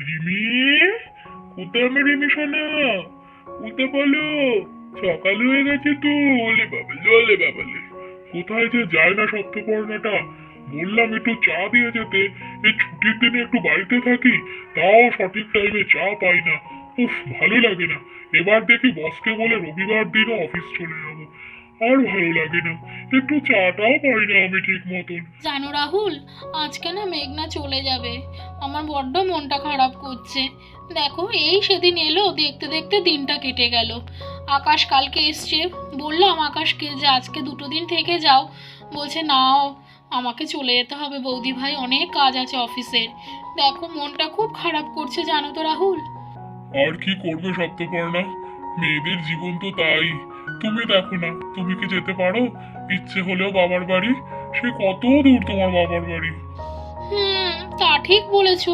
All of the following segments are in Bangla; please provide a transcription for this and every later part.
রিমি কোথায় আমার রিমি সোনা। উঠে বলো, সকাল হয়ে গেছে তো। ওলে বাবালে ওলে বাবালে। কোথায় যে যায় না সপ্তপর্ণাটা বললাম একটু চা দিয়ে যেতে। এই ছুটির দিনে একটু বাড়িতে থাকি, তাও সঠিক টাইমে চা পাই না। উফ, ভালো লাগে না। এবার দেখি বসকে বলে রবিবার দিনও অফিস চলে যাব। আর ভালো লাগে না। একটু চাটাও পাই না আমি ঠিক মতন। জানো রাহুল আজকে না মেঘনা চলে যাবে। আমার বড্ড মনটা খারাপ করছে। দেখো এই সেদিন এলো দেখতে দেখতে দিনটা কেটে গেল। আকাশ কালকে এসছে। বললাম আকাশকে যে আজকে দুটো দিন থেকে যাও? বলছে নাও আমাকে চলে যেতে হবে বৌদি ভাই অনেক কাজ আছে অফিসের। দেখো মনটা খুব খারাপ করছে জানো তো রাহুল? আর কি করবে সপ্তপর্ণা? মেয়েদের জীবন তো তাই। তুমি দেখো না তুমি কি যেতে পারো? ইচ্ছে হলেও বাবার বাড়ি। সে কত দূর তোমার বাবার বাড়ি। হুম তা ঠিক বলেছ।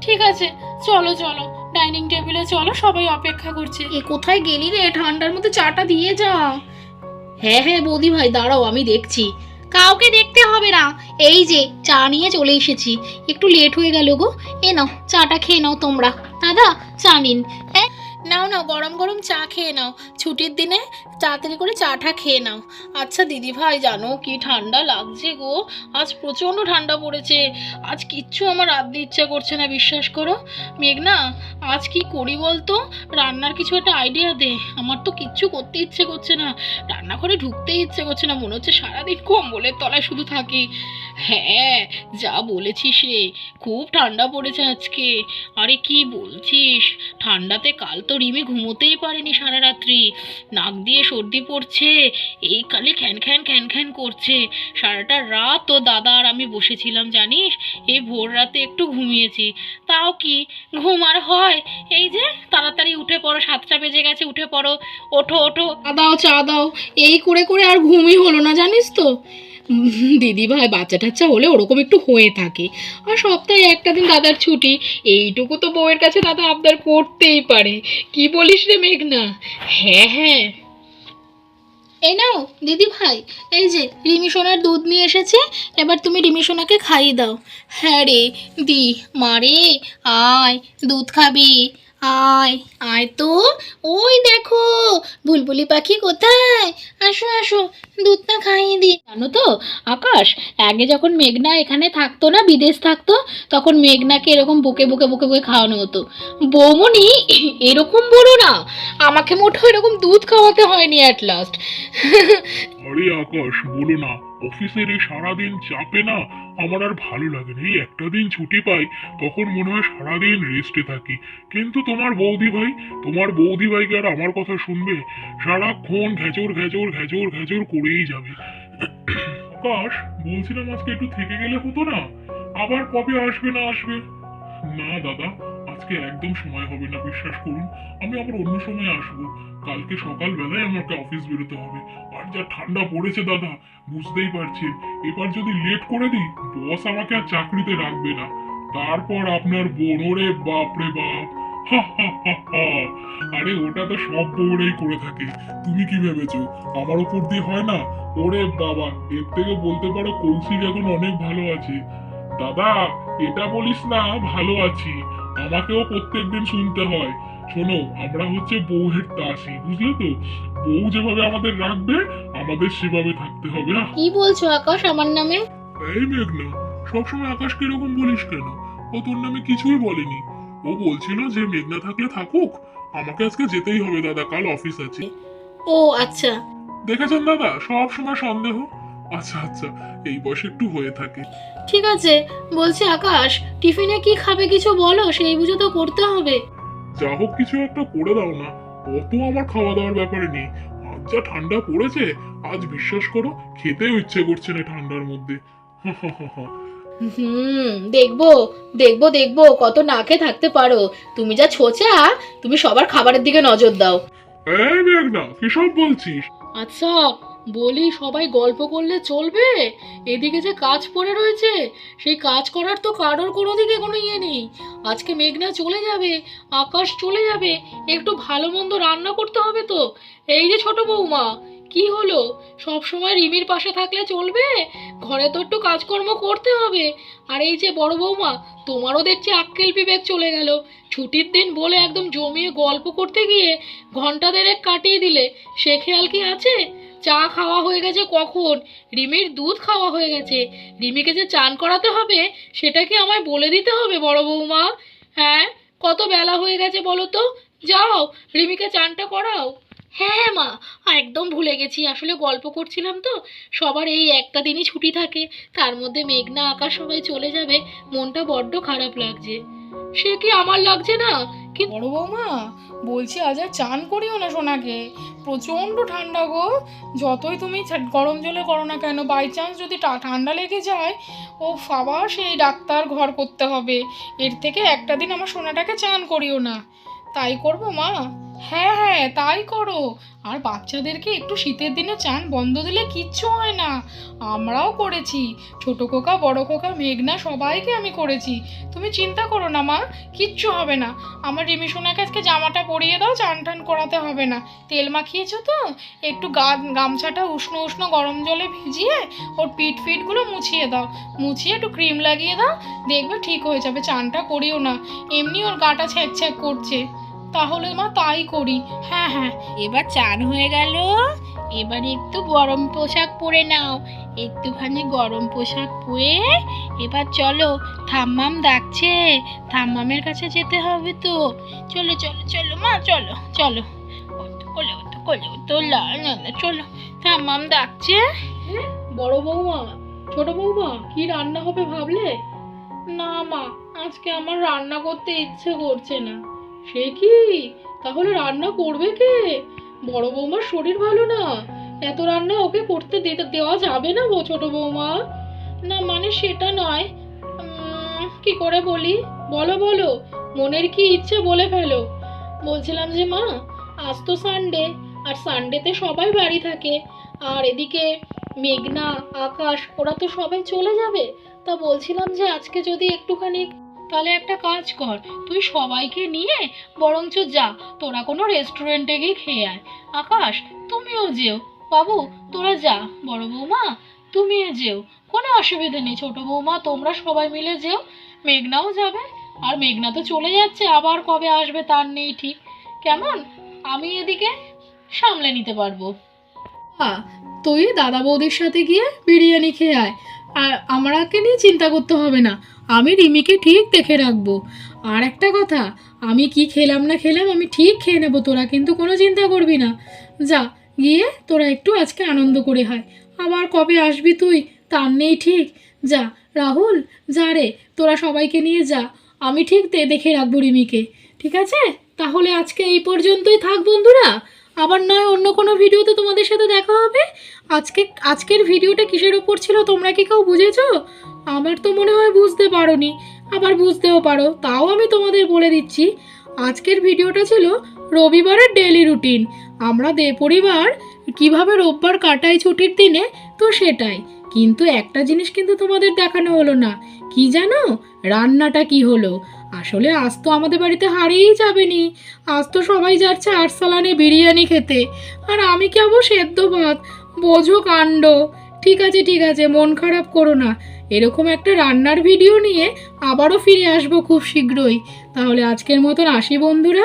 ঠিক আছে চলো চলো। ডাইনিং টেবিলে চলো সবাই অপেক্ষা করছে। এ কোথায় গেলি রে? ঠান্ডার মধ্যে চাটা দিয়ে যা। হ্যাঁ হ্যাঁ বৌদি ভাই দাঁড়াও আমি দেখছি। কাউকে দেখতে হবে না। এই যে চা নিয়ে চলে এসেছি। একটু লেট হয়ে গেল গো। এ নাও চাটা খেয়ে নাও তোমরা। দাদা চা নিন। নাও নাও, গরম গরম চা খেয়ে নাও। ছুটির দিনে তাড়াতাড়ি করে চাটা খেয়ে নাও। আচ্ছা দিদি ভাই জানো কি ঠান্ডা লাগছে গো। আজ প্রচণ্ড ঠান্ডা পড়েছে। আজ কিচ্ছু আমার রাঁধতে ইচ্ছা করছে না, বিশ্বাস করো। মেঘনা, আজ কি করি বলতো? রান্নার কিছু একটা আইডিয়া দে। আমার তো কিচ্ছু করতে ইচ্ছে করছে না। রান্নাঘরে ঢুকতেই ইচ্ছে করছে না। মনে হচ্ছে সারাদিন কম্বলের তলায় শুধু থাকি। হ্যাঁ যা বলেছিস রে খুব ঠান্ডা পড়েছে আজকে। আরে কি বলছিস? ঠান্ডাতে কাল তো রিমি ঘুমোতেই পারেনি সারা রাত্রি। নাক দিয়ে সর্দি পড়ছে, এই কালে খ্যান খ্যান খ্যান খ্যান করছে। সারাটা রাত তো দাদা আর আমি বসেছিলাম, জানিস? এই ভোর রাতে একটু ঘুমিয়েছি। তাও কি? ঘুম আর হয়? এই যে, তাড়াতাড়ি উঠে পড়ো, সাতটা বেজে গেছে, উঠে পড়ো। ওঠো ওঠো। দাও, চা দাও। এই করে করে আর ঘুমই হলো না, জানিস তো? দিদি ভাই, বাচ্চা টাচ্চা হলে ওরকম একটু হয়ে থাকে। আর সপ্তাহে একটা দিন দাদার ছুটি, এইটুকু তো বউয়ের কাছে দাদা আবদার করতেই পারে। কি বলিস রে মেঘনা? হ্যাঁ হ্যাঁ। এই নাও, দিদি ভাই, এই যে রিমি সোনার দুধ নিয়ে এসেছে, এবার তুমি রিমি সোনাকে খাইয়ে দাও। হ্যাঁ রে, দি মারে আয়, দুধ খাবি। আয় আয় তো। ওই দেখো, বুলবুলি পাখি কোথায়? আসো আসো, দুধটা খাইয়ে দি জানো তো, আকাশ, আগে যখন মেঘনা এখানে থাকতো না, বিদেশ থাকতো, তখন মেঘনাকে এরকম বুকে বুকে বুকে বুকে খাওয়ানো হতো। বৌমনি এরকম বলো না, আমাকে মোটেও এরকম দুধ খাওয়াতে হয়নি অ্যাট লাস্ট আরে আকাশ, বলো না অফিসের এই সারাদিন চাপে না? আমার আর ভালো লাগে না। এই একটা দিন ছুটি পাই, তখন মনে হয় সারাদিন রেস্টে থাকি। কিন্তু তোমার বৌদি ভাই, তোমার বৌদি ভাইকে আর আমার কথা শুনবে? সারাক্ষণ ঘেচর ঘেচর ঘেচর ঘেচর করেই যাবে। আকাশ, বলছিলাম আজকে একটু থেকে গেলে হতো না? আবার কবে আসবে না আসবে? না, দাদা। আজকে একদম সময় হবে না, বিশ্বাস করুন। আমি আবার অন্য সময় আসব। কালকে সকাল বেলায় আমাকে অফিস বেরোতে হবে। আর যা ঠান্ডা পড়েছে দাদা, বুঝতেই পারছেন। এবার যদি লেট করে দিই বস আমাকে আর চাকরিতে রাখবে না। তারপর আপনার বোন, ওরে বাপ। আরে, ওটা তো সব বউরাই করে থাকে। তুমি কি ভেবেছো? আমার উপর দিয়ে হয় না? ওরে বাবা, এর থেকে বলতে পারো কৌশিক এখন অনেক ভালো আছে। দাদা, এটা বলিস না, ভালো আছি। আমাকেও প্রত্যেকদিন শুনতে হয়। শোনো আমরা হচ্ছে বউয়ের দাসী বুঝলে তো? বউ যেভাবে আমাদের রাখবে আমাদের সেভাবে থাকতে হবে কি বলছো আকাশ আমার নামে? এই মেঘনা সবসময় আকাশকে এরকম বলিস কেন? ও তোর নামে কিছুই বলেনি। ও বলছিল যে মেঘনা থাকলে থাকুক। আমাকে আজকে যেতেই হবে দাদা কাল অফিস আছে। ও আচ্ছা। দেখেছেন দাদা সব সময় সন্দেহ। আচ্ছা আচ্ছা এই বয়সে একটু হয়ে থাকে। ঠিক আছে বলছি আকাশ টিফিনে কি খাবে কিছু বলো? সেই বুঝে তো করতে হবে। যা হোক কিছু একটা করে দাও না অত আমার খাওয়া দাওয়ার ব্যাপারে নেই। আজ যা ঠান্ডা পড়েছে আজ বিশ্বাস করো খেতেও ইচ্ছে করছে না ঠান্ডার মধ্যে। হুম দেখব দেখব দেখব কত না খেয়ে থাকতে পারো। তুমি যা ছোচা তুমি সবার খাবারের দিকে নজর দাও। এই মেঘনা কিসব বলছিস? আচ্ছা বলি সবাই গল্প করলে চলবে? এদিকে যে কাজ পড়ে রয়েছে, সেই কাজ করার তো কারোর কোনো দিকে কোনো ইয়ে নেই। আজকে মেঘনা চলে যাবে, আকাশ চলে যাবে, একটু ভালো মন্দ রান্না করতে হবে তো। এই যে ছোট বৌমা, কি হলো? সব সময় রিমির পাশে থাকলে চলবে? ঘরে তো একটু কাজকর্ম করতে হবে। আর এই যে বড় বৌমা, তোমারও দেখছি আক্কেল বিবেক চলে গেল। ছুটির দিন বলে একদম জমিয়ে গল্প করতে গিয়ে ঘণ্টা দেড়েক কাটিয়ে দিলে, সে খেয়াল কি আছে? চা খাওয়া হয়ে গেছে কখন? রিমির দুধ খাওয়া হয়ে গেছে। রিমিকে যে চান করাতে হবে, সেটা কি আমায় বলে দিতে হবে বড় বৌমা? হ্যাঁ কত বেলা হয়ে গেছে বলো তো? যাও, রিমিকে চানটা করাও। হ্যাঁ হ্যাঁ মা, একদম ভুলে গেছি। আসলে গল্প করছিলাম তো, সবার এই একটা দিনই ছুটি থাকে। তার মধ্যে মেঘনা আকাশ সবাই চলে যাবে, মনটা বড্ড খারাপ লাগছে। সে কি আমার লাগছে না? কি বড় বৌমা, বলছি আজ আর চান করিও না সোনাকে। প্রচণ্ড ঠান্ডা গো। যতই তুমি গরম জলে করো না কেন বাই চান্স যদি ঠান্ডা লেগে যায়, ও আবার সেই ডাক্তার ঘর করতে হবে। এর থেকে একটা দিন আমার সোনাটাকে চান করিও না। তাই করব, মা? হ্যাঁ হ্যাঁ তাই করো। আর বাচ্চাদেরকে একটু শীতের দিনে চান বন্ধ দিলে কিচ্ছু হয় না। আমরাও করেছি। ছোট খোকা, বড় খোকা, মেঘনা, সবাইকে আমি করেছি। তুমি চিন্তা করো না, মা, কিচ্ছু হবে না। আমার রিমি সোনাকে আজকে জামাটা পরিয়ে দাও, চান টান করাতে হবে না। তেল মাখিয়েছো তো? একটু গা, গামছাটা উষ্ণ উষ্ণ গরম জলে ভিজিয়ে ওর পিঠ ফিটগুলো মুছিয়ে দাও। মুছিয়ে একটু ক্রিম লাগিয়ে দাও, দেখবে ঠিক হয়ে যাবে, চানটা করিও না। এমনি ওর গাটা ছ্যাঁক ছ্যাঁক করছে। তাহলে মা তাই করি। হ্যাঁ হ্যাঁ এবার চান হয়ে গেল। এবার একটু গরম পোশাক পরে নাও। একটুখানি গরম পোশাক পরে এবার চলো থাম্মাম ডাকছে। থাম্মামের কাছে যেতে হবে তো। চলো চলো চলো মা, চলো চলো। কোলে ওতো কোলে ওতো না চলো থাম্মাম ডাকছে। বড় বৌমা, ছোট বৌমা, কি রান্না হবে ভাবলে? না মা, আজকে আমার রান্না করতে ইচ্ছে করছে না। সে কি? তাহলে রান্না করবে কে? বড় বৌমার শরীর ভালো না। এত রান্না ওকে করতে দেওয়া যাবে না ছোট বৌমা। না মানে সেটা নয়। কি করে বলি? বলো বলো। মনের কি ইচ্ছে বলে ফেলো। বলছিলাম যে, মা, আজ তো সানডে আর সানডেতে সবাই বাড়ি থাকে। আর এদিকে মেঘনা, আকাশ, ওরা তো সবাই চলে যাবে। তা বলছিলাম যে, আজকে যদি একটুখানি তাহলে একটা কাজ কর, তুই সবাইকে নিয়ে বরঞ্চ যা, তোরা কোনো রেস্টুরেন্টে গিয়ে খেয়ে আয়। আকাশ, তুমিও যেও। বাবু, তোরা যা। বড় বৌমা, তুমিও যেও। কোনো অসুবিধা নেই, ছোট বৌমা, তোমরা সবাই মিলে যেও। মেঘনাও যাবে, আর মেঘনা তো চলে যাচ্ছে, আবার কবে আসবে তার নেই ঠিক। কেমন? আমি এদিকে সামলে নিতে পারব। তুই দাদা বৌদির সাথে গিয়ে বিরিয়ানি খেয়ে আয়। আর আমাকে নিয়ে চিন্তা করতে হবে না। আমি রিমিকে ঠিক দেখে রাখব। আর একটা কথা, আমি কি খেলাম না খেলাম আমি ঠিক খেয়ে নেব, তোরা কিন্তু কোনো চিন্তা করবি না। যা, গিয়ে তোরা একটু আজকে আনন্দ করে হয় আবার কবে আসবি তুই? তার নেই ঠিক। যা, রাহুল, যা রে, তোরা সবাইকে নিয়ে যা। আমি ঠিক দেখে রাখব রিমিকে। ঠিক আছে? তাহলে আজকে এই পর্যন্তই থাক বন্ধুরা। আবার নয়, অন্য কোনো ভিডিওতে তোমাদের সাথে দেখা হবে? আজকে, আজকের ভিডিওটা কিসের ওপর ছিল তোমরা কি কেউ বুঝেছ? আমার তো মনে হয় বুঝতে পারোনি। আবার বুঝতেও পারো, তাও আমি তোমাদের বলে দিচ্ছি। আজকের ভিডিওটা ছিল রবিবারের ডেলি রুটিন আমরা দে, পরিবার কীভাবে রোববার কাটাই ছুটির দিনে? তো সেটাই। কিন্তু একটা জিনিস কিন্তু তোমাদের দেখানো হলো না। কি জানো? রান্নাটা কি হলো? আসলে আজ তো আমাদের বাড়িতে হারিয়েই যাবেনি। আজ তো সবাই যাচ্ছে আরসালানে বিরিয়ানি খেতে। আর আমি কেবল সেদ্ধ ভাত, বোঝো কাণ্ড। ঠিক আছে ঠিক আছে, মন খারাপ করো না। এরকম একটা রান্নার ভিডিও নিয়ে আবারও ফিরে আসব খুব শীঘ্রই। তাহলে আজকের মতন আসি বন্ধুরা।